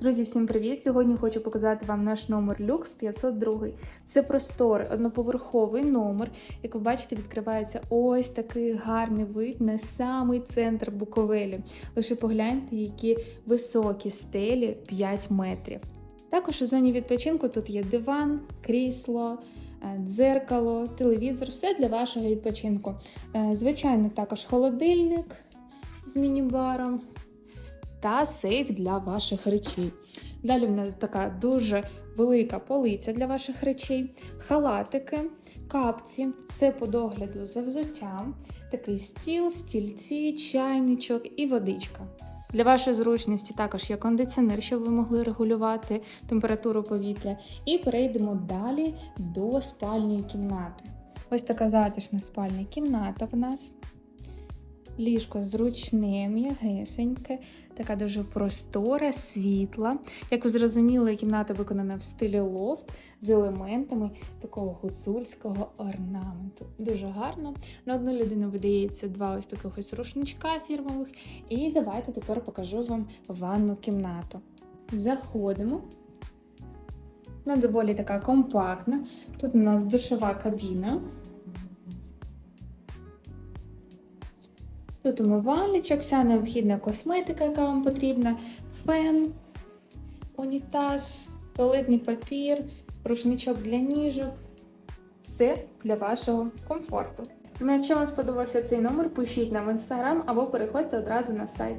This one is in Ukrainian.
Друзі, всім привіт! Сьогодні хочу показати вам наш номер люкс 502. Це просторий одноповерховий номер. Як ви бачите, відкривається ось такий гарний вид на самий центр Буковелі. Лише погляньте, які високі стелі 5 метрів. Також у зоні відпочинку тут є диван, крісло. е, Дзеркало, телевізор, все для вашого відпочинку. Е, Звичайно, також холодильник з міні-баром, та сейф для ваших речей. Далі в нас така дуже велика полиця для ваших речей, халатики, капці, все по догляду за взуттям, такий стіл, стільці, чайничок і водичка. Для вашої зручності також є кондиціонер, щоб ви могли регулювати температуру повітря. І перейдемо далі до спальної кімнати. Ось така затишна спальня кімната в нас. Ліжко зручне, м'ягесеньке, така дуже простора, світла. Як ви зрозуміли, кімната виконана в стилі лофт з елементами такого гуцульського орнаменту. Дуже гарно. На одну людину видається два ось таких ось рушничка фірмових. І давайте тепер покажу вам ванну кімнату. Заходимо. Вона доволі така компактна. Тут у нас душова кабіна. Тут умивальничок, вся необхідна косметика, яка вам потрібна, фен, унітаз, туалетний папір, рушничок для ніжок. Все для вашого комфорту. Ну, якщо вам сподобався цей номер, пишіть нам в інстаграм або переходьте одразу на сайт.